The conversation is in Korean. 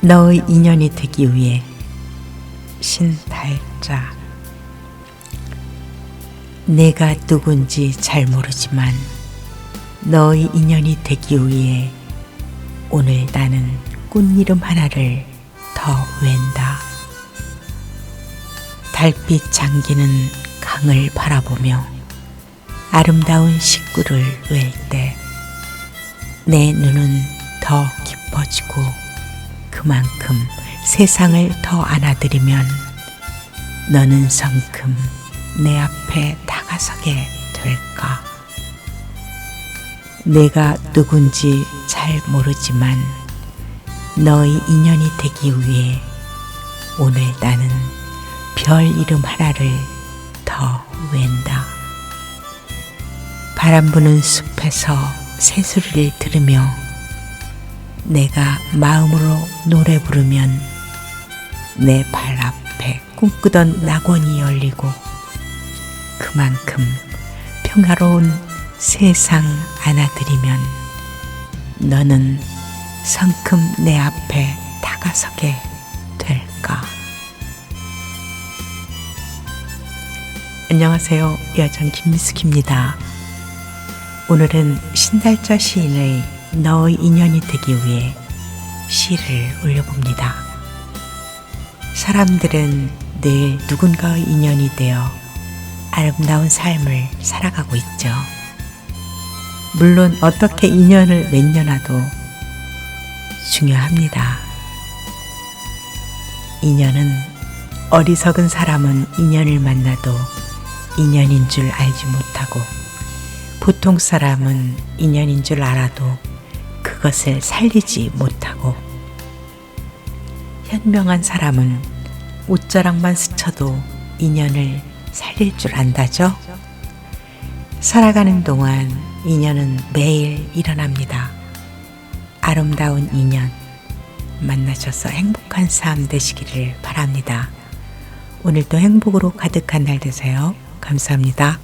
너의 인연이 되기 위해 신달자 내가 누군지 잘 모르지만 너의 인연이 되기 위해 오늘 나는 꽃 이름 하나를 더 웬다. 달빛 잠기는 강을 바라보며 아름다운 식구를 웰 때 내 눈은 더 깊어지고 그만큼 세상을 더 안아들이면 너는 성큼 내 앞에 다가서게 될까? 내가 누군지 잘 모르지만 너의 인연이 되기 위해 오늘 나는 별 이름 하나를 더 웬다. 바람 부는 숲에서 새소리를 들으며 내가 마음으로 노래 부르면 내 발 앞에 꿈꾸던 낙원이 열리고 그만큼 평화로운 세상 안아들이면 너는 성큼 내 앞에 다가서게 될까? 안녕하세요. 여전 김미숙입니다. 오늘은 신달자 시인의 너의 인연이 되기 위해 시를 올려봅니다. 사람들은 늘 누군가의 인연이 되어 아름다운 삶을 살아가고 있죠. 물론 어떻게 인연을 맺냐나도 중요합니다. 인연은 어리석은 사람은 인연을 만나도 인연인 줄 알지 못하고 보통 사람은 인연인 줄 알아도 그것을 살리지 못하고 현명한 사람은 옷자락만 스쳐도 인연을 살릴 줄 안다죠. 살아가는 동안 인연은 매일 일어납니다. 아름다운 인연 만나셔서 행복한 삶 되시기를 바랍니다. 오늘도 행복으로 가득한 날 되세요. 감사합니다.